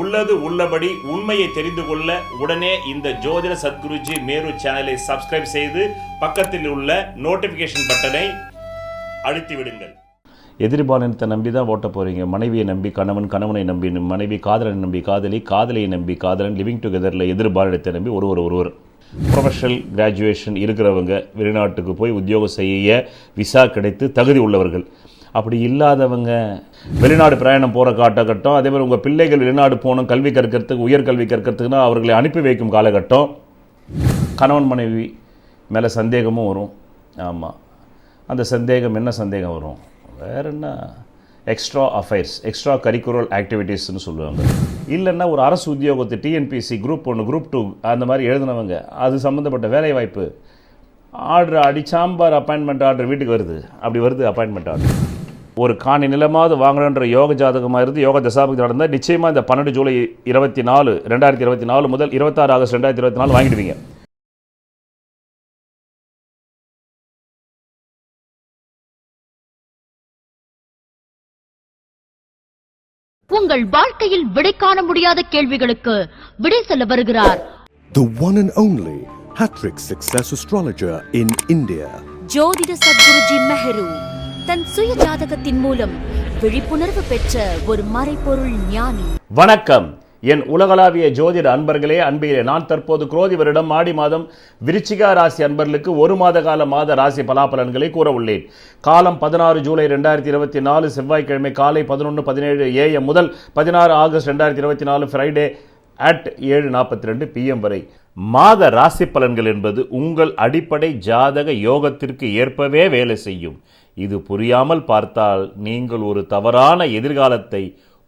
உள்ளது உள்ளபடி உண்மையை தெரிந்து கொள்ள உடனே இந்த ஜோதிட சத்குருஜி மேரு சேனலை சப்ஸ்கிரைப் செய்து பக்கத்தில் உள்ள நோட்டிபிகேஷன் பட்டனை அழுத்தி விடுங்கள். எதிர்பாலனத்தை நம்பி தான் ஓட்ட போகிறீங்க மனைவியை நம்பி கணவன் கணவனை நம்பி மனைவி காதலனை நம்பி காதலி காதலியை நம்பி காதலன் லிவிங் டுகெதரில் எதிர்பாலனத்தை நம்பி ஒருவர் ஒருவர். ப்ரொஃபஷனல் கிராஜுவேஷன் இருக்கிறவங்க வெளிநாட்டுக்கு போய் உத்தியோகம் செய்ய விசா கிடைத்து தகுதி உள்ளவர்கள். அப்படி இல்லாதவங்க வெளிநாடு பிரயாணம் போகிற காலகட்டம் அதே மாதிரி உங்கள் பிள்ளைகள் வெளிநாடு போகணும் கல்வி கற்கிறதுக்கு உயர்கல்வி கற்கிறதுக்குன்னா அவர்களை அனுப்பி வைக்கும் காலகட்டம். கணவன் மனைவி மேலே சந்தேகமும் வரும். ஆமாம் அந்த சந்தேகம் என்ன சந்தேகம் வரும்? வேற என்ன? எக்ஸ்ட்ரா அஃபைர்ஸ் எக்ஸ்ட்ரா கரிக்குலர் ஆக்டிவிட்டீஸ்னு சொல்லுவாங்க. இல்லைன்னா ஒரு அரசு உத்தியோகத்து டிஎன்பிசி குரூப் ஒன்று குரூப் டூ அந்த மாதிரி எழுதினவங்க அது சம்மந்தப்பட்ட வேலை வாய்ப்பு ஆர்டர் அடிச்சாம்பார் அப்பாயின்மெண்ட் ஆர்டர் வீட்டுக்கு வருது. அப்படி வருது அப்பாயின்மெண்ட் ஆர்டர் ஒரு காணி நிலமாவது வாங்கணுன்ற யோக ஜாதகமாக இருந்து யோக தசாபதி நடந்தால் நிச்சயமாக இந்த பன்னெண்டு ஜூலை இருபத்தி நாலு ரெண்டாயிரத்தி இருபத்தி நாலு முதல் இருபத்தாறு ஆகஸ்ட் ரெண்டாயிரத்தி இருபத்தி நாலு வாங்கிடுவீங்க. உங்கள் வாழ்க்கையில் விடை காண முடியாத கேள்விகளுக்கு விடை சொல்ல வருகிறார். The one and only Hattrick Success Astrologer in India. ஜோதிட சத்குருஜி மெஹரு. தன் சுய ஜாதகத்தின் மூலம் விழிப்புணர்வு பெற்ற ஒரு மறைப்பொருள் ஞானி. வணக்கம். என் உலகளாவிய ஜோதிட அன்பர்களே அன்பிலே நான் தற்போது குரோதி வருடம் ஆடி மாதம் விருச்சிகா ராசி அன்பர்களுக்கு ஒரு மாத கால மாத ராசி பலாபலன்களை கூற உள்ளேன் காலம் பதினாறு ஜூலை ரெண்டாயிரத்தி இருபத்தி நாலு செவ்வாய்க்கிழமை காலை பதினொன்று பதினேழு ஏஎம் முதல் பதினாறு ஆகஸ்ட் ரெண்டாயிரத்தி இருபத்தி நாலு ஃப்ரைடே அட் ஏழு நாற்பத்தி ரெண்டு பிஎம் வரை. மாத ராசி பலன்கள் என்பது உங்கள் அடிப்படை ஜாதக யோகத்திற்கு ஏற்பவே வேலை செய்யும். இது புரியாமல் பார்த்தால் நீங்கள் ஒரு தவறான எதிர்காலத்தை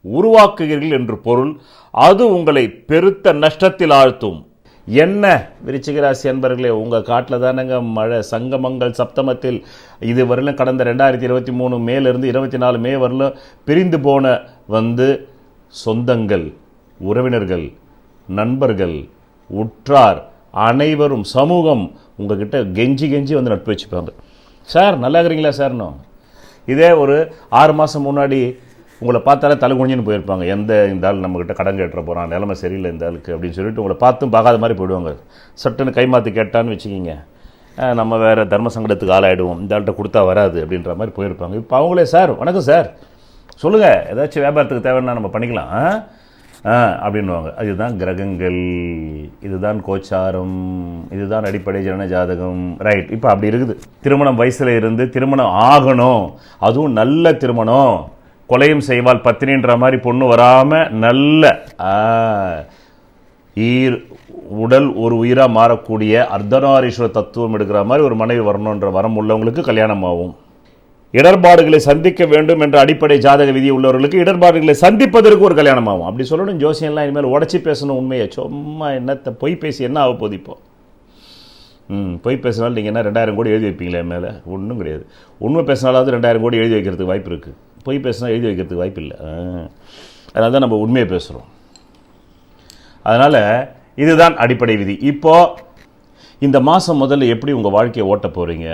உருவாக்குகிறீர்கள் என்று பொருள். அது உங்களை பெருத்த நஷ்டத்தில் ஆழ்த்தும். என்ன விருச்சிகராசி அன்பர்களே உங்கள் காட்டில் தானேங்க மழை சங்கமங்கள் சப்தமத்தில் இது வரலும் கடந்த ரெண்டாயிரத்தி இருபத்தி மூணு மேலிருந்து இருபத்தி நாலு மே வரலும் பிரிந்து போன வந்து சொந்தங்கள் உறவினர்கள் நண்பர்கள் உற்றார் அனைவரும் சமூகம் உங்ககிட்ட கெஞ்சி கெஞ்சி வந்து நட்பு வச்சுப்பாங்க. சார் நல்லா இருக்கிறீங்களா சார்னோ இதே ஒரு ஆறு மாதம் முன்னாடி உங்களை பார்த்தாலே தலை குனிஞ்சுன்னு போயிருப்பாங்க. எந்த இந்த ஆள் நம்மக்கிட்ட கடன் கேட்டுற போகிறான் நிலமை சரியில்லை இந்த ஆளுக்கு அப்படின்னு சொல்லிட்டு உங்களை பார்த்தும் பார்க்காத மாதிரி போயிடுவாங்க. சட்டுன்னு கைமாற்றி கேட்டான்னு வச்சுக்கிங்க. நம்ம வேறு தர்ம சங்கடத்துக்கு ஆளாயிடுவோம். இந்த ஆள்கிட்ட கொடுத்தா வராது அப்படின்ற மாதிரி போயிருப்பாங்க. இப்போ அவங்களே சார் வணக்கம் சார். சொல்லுங்கள் ஏதாச்சும் வியாபாரத்துக்கு தேவைன்னா நம்ம பண்ணிக்கலாம். ஆ? அப்படின்வாங்க அதுதான் கிரகங்கள். இதுதான் கோச்சாரம். இதுதான் அடிப்படை ஜன ஜாதகம். ரைட் இப்போ அப்படி இருக்குது. திருமணம் வயசில் இருந்து திருமணம் ஆகணும். அதுவும் நல்ல திருமணம். கொலையும் செய்வால் பத்தினின்ற மாதிரி பொண்ணு வராமல் நல்ல ஈர் உடல் ஒரு உயிராக மாறக்கூடிய அர்த்தநாரீஸ்வர தத்துவம் எடுக்கிற மாதிரி ஒரு மனைவி வரணுன்ற வரம் உள்ளவங்களுக்கு கல்யாணம் ஆகும் இடர்பாடுகளை சந்திக்க வேண்டும் என்ற அடிப்படை ஜாதக விதி உள்ளவர்களுக்கு இடர்பாடுகளை சந்திப்பதற்கு ஒரு கல்யாணம் ஆகும் அப்படி சொல்லணும் ஜோசியம்லாம் இனிமேல் உடச்சி பேசணும் உண்மையை. சும்மா என்னத்தை பொய் பேசி என்ன ஆக போகுது இப்போ? ம் பொய் பேசினாலும் நீங்கள் என்ன ரெண்டாயிரம் கோடி எழுதி வைப்பீங்களே மேலே? ஒன்றும் கிடையாது. உண்மை பேசினாலாவது ரெண்டாயிரம் கோடி எழுதி வைக்கிறதுக்கு வாய்ப்பு இருக்குது பொய் பேசினா எழுதி வைக்கிறதுக்கு வாய்ப்பு இல்லை. அதனால தான் நம்ம உண்மையை பேசுகிறோம் அதனால் இதுதான் அடிப்படை விதி. இப்போது இந்த மாதம் முதல்ல எப்படி உங்கள் வாழ்க்கையை ஓட்ட போகிறீங்க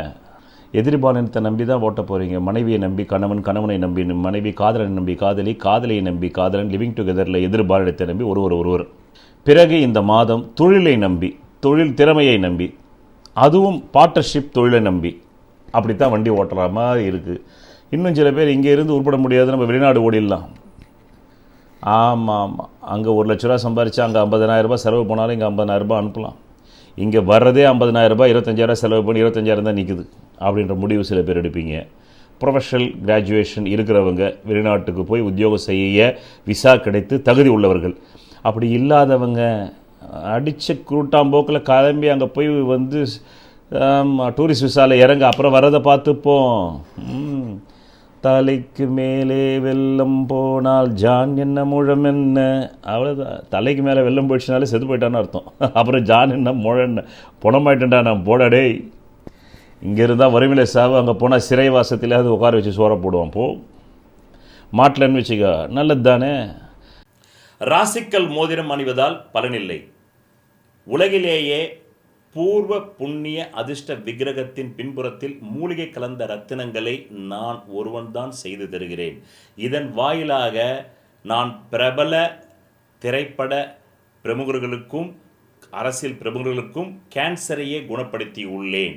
எதிர்பாலனத்தை நம்பி தான் ஓட்ட போகிறீங்க மனைவியை நம்பி கணவன் கணவனை நம்பி மனைவி காதலனை நம்பி காதலி காதலியை நம்பி காதலன் லிவிங் டுகெதரில் எதிர்பாலனத்தை நம்பி ஒருவர் ஒருவர். பிறகு இந்த மாதம் தொழிலை நம்பி தொழில் திறமையை நம்பி அதுவும் பார்ட்னர்ஷிப் தொழிலை நம்பி அப்படி தான் வண்டி ஓட்டுற மாதிரி இருக்குது இன்னும் சில பேர் இங்கே இருந்து உருப்பட முடியாது நம்ம வெளிநாடு ஓடிடலாம். ஆமாம் ஆமாம் அங்கே ஒரு லட்ச ரூபா சம்பாரிச்சா அங்கே ஐம்பதனாயிரரூபா செலவு போனாலும் இங்கே ஐம்பதனாயிரரூபா அனுப்பலாம். இங்கே வர்றதே ஐம்பதனாயிரரூபா ரூபாய் இருபத்தஞ்சாயிரம் செலவு பண்ணி இருபத்தஞ்சாயிரம் தான் நிற்குது அப்படின்ற முடிவு சில பேர் எடுப்பீங்க. ப்ரொஃபஷனல் கிராஜுவேஷன் இருக்கிறவங்க வெளிநாட்டுக்கு போய் உத்தியோகம் செய்ய விசா கிடைத்து தகுதி உள்ளவர்கள். அப்படி இல்லாதவங்க அடித்த குருட்டாம்போக்கில் கிளம்பி அங்கே போய் வந்து டூரிஸ்ட் விசாவில் இறங்க அப்புறம் வரதை பார்த்துப்போம். தலைக்கு மேலே வெள்ளம் போனால் ஜான் என்ன முழம் என்ன? அவ்வளோதான் தலைக்கு மேலே வெள்ளம் போயிடுச்சுனாலே செத்து போயிட்டான்னு அர்த்தம். அப்புறம் ஜான் என்ன முழம் என்ன? புணமாயிட்டேன்டா நான் போடடே இங்கே இருந்தால் வறுமையில சாவு அங்கே போனால் சிறைவாசத்தில் அது உட்கார வச்சு சோற போடுவோம் போ. மாட்டலன்னு வச்சுக்க நல்லது தானே ராசிக்கல் மோதிரம் அணிவதால் பலனில்லை. உலகிலேயே பூர்வ புண்ணிய அதிர்ஷ்ட விக்கிரகத்தின் பின்புறத்தில் மூலிகை கலந்த ரத்தினங்களை நான் ஒருவன்தான் செய்து தருகிறேன். இதன் வாயிலாக நான் பிரபல திரைப்பட பிரமுகர்களுக்கும் அரசியல் பிரமுகர்களுக்கும் கேன்சரையே குணப்படுத்தி உள்ளேன்.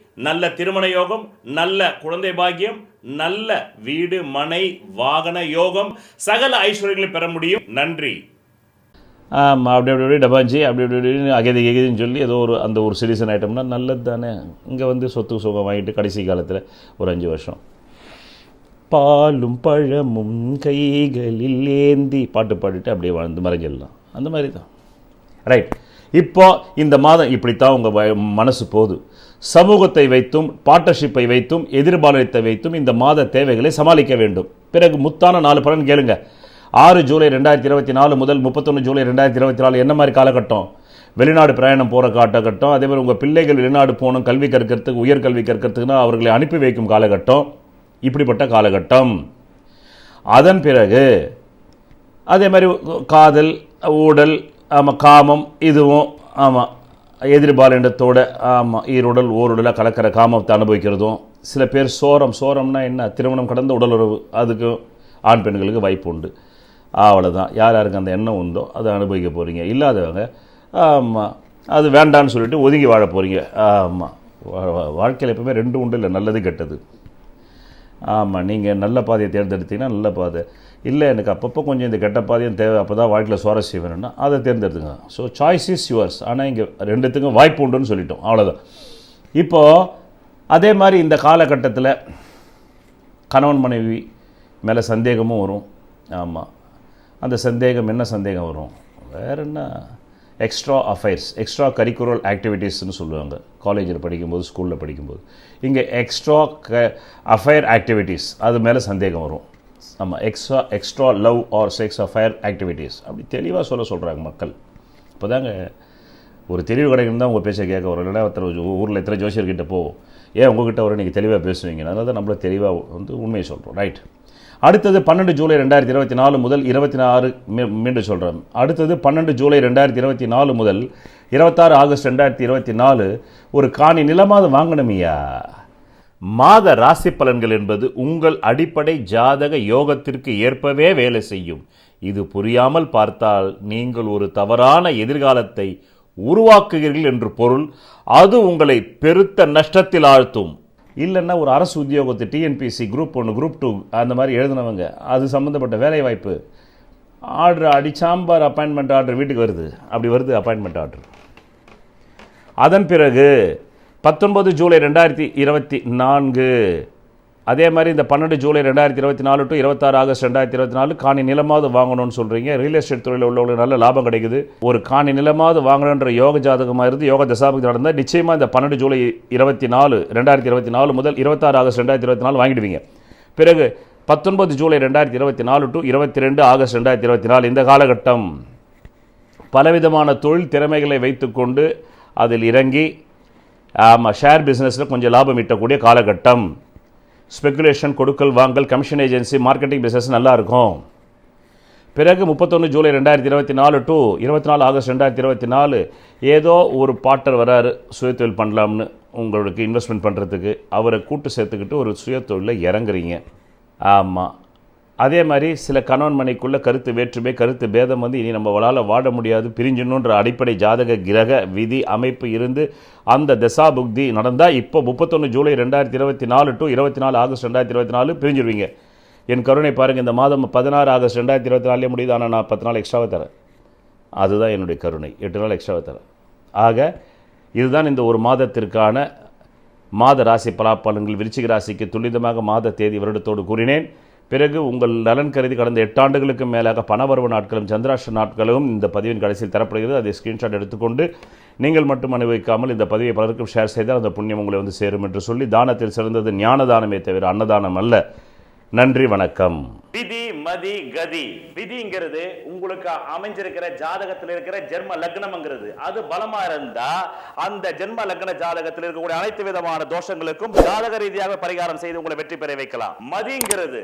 நல்ல திருமண யோகம் நல்ல குழந்தை பாக்கியம் நல்ல வீடு மனை வாகன யோகம் சகல ஐஸ்வர்யங்களை பெற முடியும். நன்றி. ஆமாம் அப்படி அப்படி அப்படி டபாஞ்சி அப்படி அப்படி அப்படின்னு அகதி எகதின்னு சொல்லி ஏதோ ஒரு அந்த ஒரு சிட்டிசன் ஐட்டம்னா நல்லது தானே. இங்கே வந்து சொத்து சுகம் வாங்கிட்டு கடைசி காலத்தில் ஒரு அஞ்சு வருஷம். பாலும் பழமும் கைகளில் ஏந்தி பாட்டு பாடிட்டு அப்படியே வாழ்ந்து மறைஞ்சிடலாம். அந்த மாதிரி தான். ரைட் இப்போ இந்த மாதம் இப்படித்தான் உங்கள் மனசு போகுது. சமூகத்தை வைத்தும் பார்ட்னர்ஷிப்பை வைத்தும் எதிர்பாலினத்தை வைத்தும் இந்த மாத தேவைகளை சமாளிக்க வேண்டும். பிறகு முத்தான நாலு பலன் கேளுங்க. ஆறு ஜூலை ரெண்டாயிரத்தி இருபத்தி நாலு முதல் முப்பத்தொன்று ஜூலை ரெண்டாயிரத்தி இருபத்தி நாலு என்ன மாதிரி காலகட்டம்? வெளிநாடு பிரயாணம் போகிற காலகட்டம் அதே மாதிரி உங்கள் பிள்ளைகள் வெளிநாடு போகணும் கல்வி கற்கிறதுக்கு உயர்கல்வி கற்கிறதுக்குன்னா அவர்களை அனுப்பி வைக்கும் காலகட்டம். இப்படிப்பட்ட காலகட்டம். அதன் பிறகு அதே மாதிரி காதல் ஊடல் ஆமாம் காமம் இதுவும் ஆமாம் எதிர்பாலினத்தோட ஆமாம் ஈருடல் ஓருடலாக கலக்கிற காமத்தை அனுபவிக்கிறதும் சில பேர் சோரம் சோரம்னா என்ன? திருமணம் கடந்த உடலுறவு அதுக்கு ஆண் பெண்களுக்கு வாய்ப்பு உண்டு. அவ்வளோதான் யார் யாருக்கு அந்த எண்ணம் உண்டோ அதை அனுபவிக்க போகிறீங்க இல்லாதவங்க ஆமாம் அது வேண்டான்னு சொல்லிட்டு ஒதுங்கி வாழ போகிறீங்க ஆமாம் வாழ்க்கையில் எப்பவுமே ரெண்டு உண்டு இல்லை நல்லது கெட்டது. ஆமாம் நீங்கள் நல்ல பாதையை தேர்ந்தெடுத்தீங்கன்னா நல்ல பாதை. இல்லை எனக்கு அப்பப்போ கொஞ்சம் இந்த கெட்ட பாதையும் தேவை அப்போ தான் வாழ்க்கையில் சுவாரஸ்யம் வேணும்னா அதை தேர்ந்தெடுத்துங்க ஸோ சாய்ஸ் இஸ் யுவர்ஸ் ஆனால் இங்கே ரெண்டுத்துக்கும் வாய்ப்பு உண்டுன்னு சொல்லிட்டோம். அவ்வளோதான் இப்போது அதே மாதிரி இந்த காலகட்டத்தில் கணவன் மனைவி மேலே சந்தேகமும் வரும். ஆமாம் அந்த சந்தேகம் என்ன சந்தேகம் வரும்? வேற என்ன? எக்ஸ்ட்ரா அஃபைர்ஸ் எக்ஸ்ட்ரா கரிக்குலர் ஆக்டிவிட்டீஸ்னு சொல்லுவாங்க. காலேஜில் படிக்கும்போது ஸ்கூலில் படிக்கும்போது. இங்கே எக்ஸ்ட்ரா க அஃபைர் ஆக்டிவிட்டீஸ் அது மேலே சந்தேகம் வரும். ஆமாம் extra extra love or sex fire activities அப்படி தெளிவாக சொல்ல சொல்கிறாங்க மக்கள். இப்போதாங்க ஒரு தெளிவு கிடைக்கணும் தான் உங்கள் பேச்சை கேட்க வரும் இல்லைன்னா ஒருத்தர் ஊரில் எத்தனை ஜோசியர்கிட்ட போ ஏன் உங்ககிட்ட வர நீங்கள் தெளிவாக பேசுவீங்க அதனால தான் நம்மள தெளிவாக வந்து உண்மையை சொல்கிறோம் ரைட் அடுத்தது பன்னெண்டு ஜூலை ரெண்டாயிரத்தி இருபத்தி நாலு முதல் இருபத்தி நாலு மீண்டும் சொல்கிறேன் அடுத்தது பன்னெண்டு ஜூலை ரெண்டாயிரத்தி இருபத்தி நாலு முதல் இருபத்தாறு ஆகஸ்ட் ரெண்டாயிரத்தி இருபத்தி நாலு ஒரு காணி நிலமாவது வாங்கணுமையா? மாத ராசி பலன்கள் என்பது உங்கள் அடிப்படை ஜாதக யோகத்திற்கு ஏற்பவே வேலை செய்யும். இது புரியாமல் பார்த்தால் நீங்கள் ஒரு தவறான எதிர்காலத்தை உருவாக்குகிறீர்கள் என்று பொருள். அது உங்களை பெருத்த நஷ்டத்தில் ஆழ்த்தும். இல்லைன்னா ஒரு அரசு உத்தியோகத்தை டிஎன்பிசி குரூப் ஒன்று குரூப் டூ அந்த மாதிரி எழுதினவங்க அது சம்மந்தப்பட்ட வேலை வாய்ப்பு ஆர்டர் அடிச்சாம்பார் அப்பாயின்மெண்ட் ஆர்டர் வீட்டுக்கு வருது. அப்படி வருது அப்பாயின்மெண்ட் ஆர்டர் அதன் பிறகு பத்தொன்பது ஜூலை ரெண்டாயிரத்தி இருபத்தி நான்கு. அதே மாதிரி இந்த பன்னெண்டு ஜூலை ரெண்டாயிரத்தி இருபத்தி நாலு டு இருபத்தாறு ஆகஸ்ட் ரெண்டாயிரத்தி இருபத்தி நாலு காணி நிலமாவது வாங்கணும்னு சொல்கிறீங்க ரியல் எஸ்டேட் துறையில் உள்ளவங்களுக்கு நல்ல லாபம் கிடைக்குது. ஒரு காணி நிலமாவது வாங்கணுன்ற யோக ஜாதகமாக இருந்து யோக தசாபதி நடந்தால் நிச்சயமாக இந்த பன்னெண்டு ஜூலை இருபத்தி நாலு ரெண்டாயிரத்தி இருபத்தி நாலு முதல் இருபத்தாறு ஆகஸ்ட் ரெண்டாயிரத்தி இருபத்தி நாலு வாங்கிடுவீங்க. பிறகு பத்தொன்பது ஜூலை ரெண்டாயிரத்தி இருபத்தி நாலு டு இருபத்தி ரெண்டு ஆகஸ்ட் ரெண்டாயிரத்தி இருபத்தி நாலு இந்த காலகட்டம். பலவிதமான தொழில் திறமைகளை வைத்துக்கொண்டு அதில் இறங்கி ஆமாம் ஷேர் பிஸ்னஸில் கொஞ்சம் லாபம் ஈட்டக்கூடிய காலகட்டம். ஸ்பெகுலேஷன் கொடுக்கல் வாங்கல் கமிஷன் ஏஜென்சி மார்க்கெட்டிங் பிஸ்னஸ் நல்லாயிருக்கும் பிறகு முப்பத்தொன்று ஜூலை ரெண்டாயிரத்தி இருபத்தி நாலு டு இருபத்தி நாலு ஆகஸ்ட் ரெண்டாயிரத்தி இருபத்தி நாலு ஏதோ ஒரு பாட்டர் வராரு சுயத்தொழில் பண்ணலாம்னு உங்களுக்கு இன்வெஸ்ட்மெண்ட் பண்ணுறதுக்கு அவரை கூட்டு சேர்த்துக்கிட்டு ஒரு சுயத்தொழிலில் இறங்குறீங்க. ஆமாம் அதே மாதிரி சில கணவன் மனைக்குள்ளே கருத்து வேற்றுமை கருத்து பேதம் வந்து இனி நம்மளால் வாழ முடியாது பிரிஞ்சணுன்ற அடிப்படை ஜாதக கிரக விதி அமைப்பு இருந்து அந்த தசா புக்தி நடந்தால் இப்போ முப்பத்தொன்று ஜூலை ரெண்டாயிரத்தி இருபத்தி நாலு டு இருபத்தி நாலு ஆகஸ்ட் ரெண்டாயிரத்தி இருபத்தி நாலு பிரிஞ்சிருவீங்க. என் கருணை பாருங்கள் இந்த மாதம் பதினாறு ஆகஸ்ட் ரெண்டாயிரத்தி இருபத்தி நாலே முடியுது ஆனால் நான் பத்து நாள் எக்ஸ்ட்ராவாக தரேன். அதுதான் என்னுடைய கருணை எட்டு நாள் எக்ஸ்ட்ராவாக தரேன். ஆக இதுதான் இந்த ஒரு மாதத்திற்கான மாத ராசி பலாப்பலன்கள் விருச்சிக ராசிக்கு துல்லிதமாக மாத தேதி வருடத்தோடு கூறினேன். பிறகு உங்கள் நலன் கருதி கடந்த எட்டாண்டுகளுக்கு மேலாக பணவரவு நாட்களும் சந்திராஷ்ட நாட்களும் இந்த பதிவின் கடைசியில் தரப்படுகிறது. அதை ஸ்கிரீன்ஷாட் எடுத்துக்கொண்டு நீங்கள் மட்டும் அனுபவிக்காமல் இந்த பதிவை பலருக்கும் ஷேர் செய்தால் அந்த புண்ணியம் உங்களை வந்து சேரும் என்று சொல்லி தானத்தில் சிறந்தது ஞான தானமே தவிர அன்னதானம் அல்ல. நன்றி வணக்கம். விதி மதி கதி. விதிங்கிறது உங்களுக்கு அமைஞ்சிருக்கிற ஜாதகத்தில் இருக்கிற ஜென்ம லக்னம்ங்கிறது. அது பலமா இருந்தா அந்த ஜென்ம லக்ன ஜாதகத்தில் இருக்கக்கூடிய அனைத்து விதமான தோஷங்களுக்கும் ஜாதக ரீதியாக பரிகாரம் செய்து உங்களை வெற்றி பெற வைக்கலாம். மதிங்கிறது